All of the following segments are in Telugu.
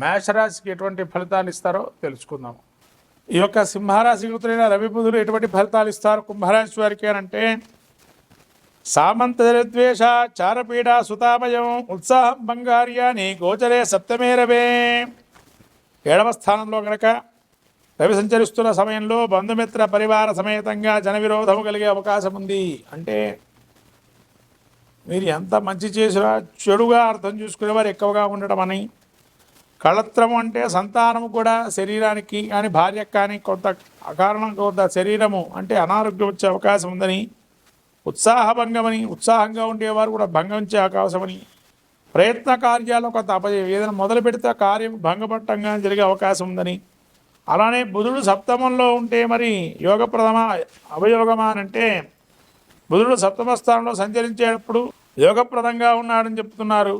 మేషరాశికి ఎటువంటి ఫలితాలు ఇస్తారో తెలుసుకుందాము. ఈ యొక్క సింహరాశి గుర్తులైన రవి బుధులు ఎటువంటి ఫలితాలు ఇస్తారు? కుంభరాశి వారికి అంటే సామంత ద్వేష చారపీడ సుతామయం ఉత్సాహం బంగార్యాని గోచరే సప్తమే రవే. ఏడవ స్థానంలో గనక రవి సంచరిస్తున్న సమయంలో బంధుమిత్ర పరివార సమేతంగా జన విరోధము కలిగే అవకాశం ఉంది అంటే మీరు ఎంత మంచి చేసినా చెడుగా అర్థం చూసుకునేవారు ఎక్కువగా ఉండడం అని కళత్రము అంటే సంతానము కూడా శరీరానికి కానీ భార్యకు కానీ కొంత అకారణం కొంత శరీరము అంటే అనారోగ్యం వచ్చే అవకాశం ఉందని ఉత్సాహభంగమని ఉత్సాహంగా ఉండేవారు కూడా భంగం వచ్చే అవకాశమని ప్రయత్న కార్యాలు కొంత అపజయం ఏదైనా మొదలు పెడితే కార్యం భంగపట్టంగా జరిగే అవకాశం ఉందని. అలానే బుధుడు సప్తమంలో ఉంటే మరి యోగప్రదమా అవయోగమా అంటే బుధుడు సప్తమ స్థానంలో సంచరించేటప్పుడు యోగప్రదంగా ఉన్నాడని చెప్తున్నారు.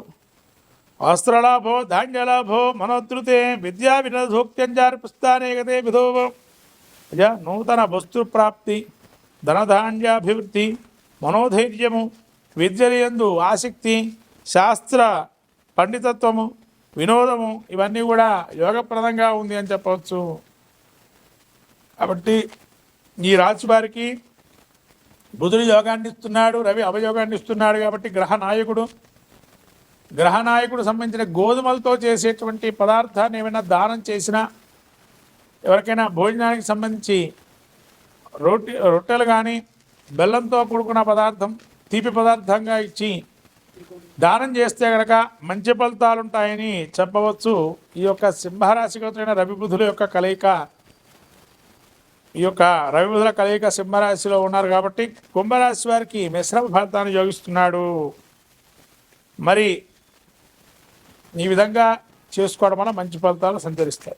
వస్త్రలాభో ధాన్యలాభో మనోధృతే విద్యా వినధోక్త్యంజారి పుస్తానే గతే విధో అజ నూతన వస్తు ప్రాప్తి ధనధాన్యాభివృద్ధి మనోధైర్యము విద్యలయందు ఆసక్తి శాస్త్ర పండితత్వము వినోదము ఇవన్నీ కూడా యోగప్రదంగా ఉంది అని చెప్పవచ్చు. కాబట్టి ఈ రాశి వారికి బుధుడు యోగాన్ని ఇస్తున్నాడు రవి అవయోగాన్ని ఇస్తున్నాడు కాబట్టి గ్రహ నాయకుడు. గ్రహ నాయకుడు సంబంధించిన గోధుమలతో చేసేటువంటి పదార్థాన్ని ఏమైనా దానం చేసినా ఎవరికైనా భోజనానికి సంబంధించి రొట్టె రొట్టెలు కానీ బెల్లంతో కూడుకున్న పదార్థం తీపి పదార్థంగా ఇచ్చి దానం చేస్తే గనక మంచి ఫలితాలు ఉంటాయని చెప్పవచ్చు. ఈ యొక్క సింహరాశిగతమైన రవిబుధుల యొక్క కలయిక ఈ యొక్క రవిబుధుల కలయిక సింహరాశిలో ఉన్నారు కాబట్టి కుంభరాశి వారికి మిశ్రమ ఫలితాన్ని యోగిస్తున్నాడు. మరి ఈ విధంగా చేసుకోవడం వల్ల మంచి ఫలితాలు సంచరిస్తాయి.